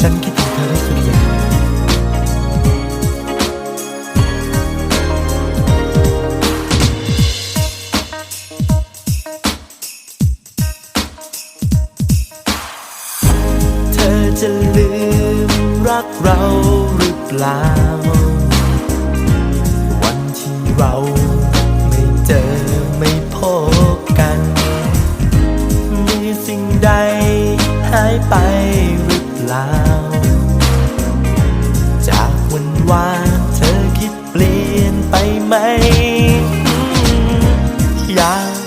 ฉันคิดถึงเธอที่สุดเลยเธอจะลืมรักเราหรือเปล่า วันที่เรา ไหม อยาก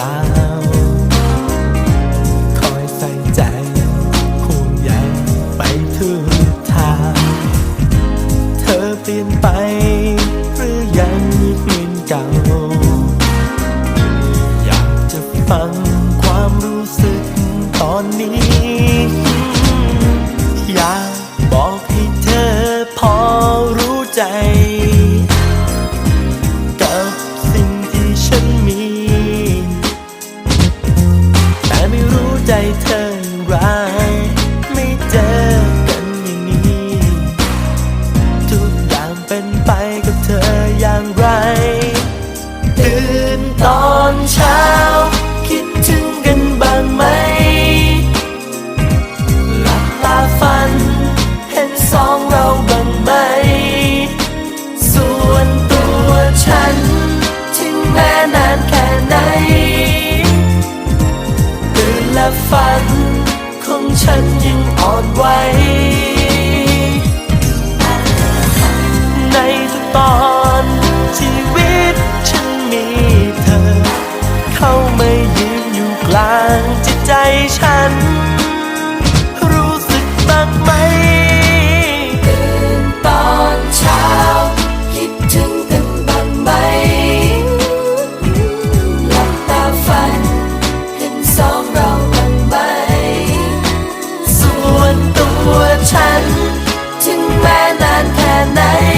ล่า คอยใส่ใจห่วงใยไปทุกทาง เธอเปลี่ยนไป หรือยังเหมือนเก่า อยากจะฟังความรู้สึกตอนนี้ อยาก ฝัน ของฉันยังอ่อนไหวในทุกตอนชีวิตฉันมีเธอ เข้ามายืน 나를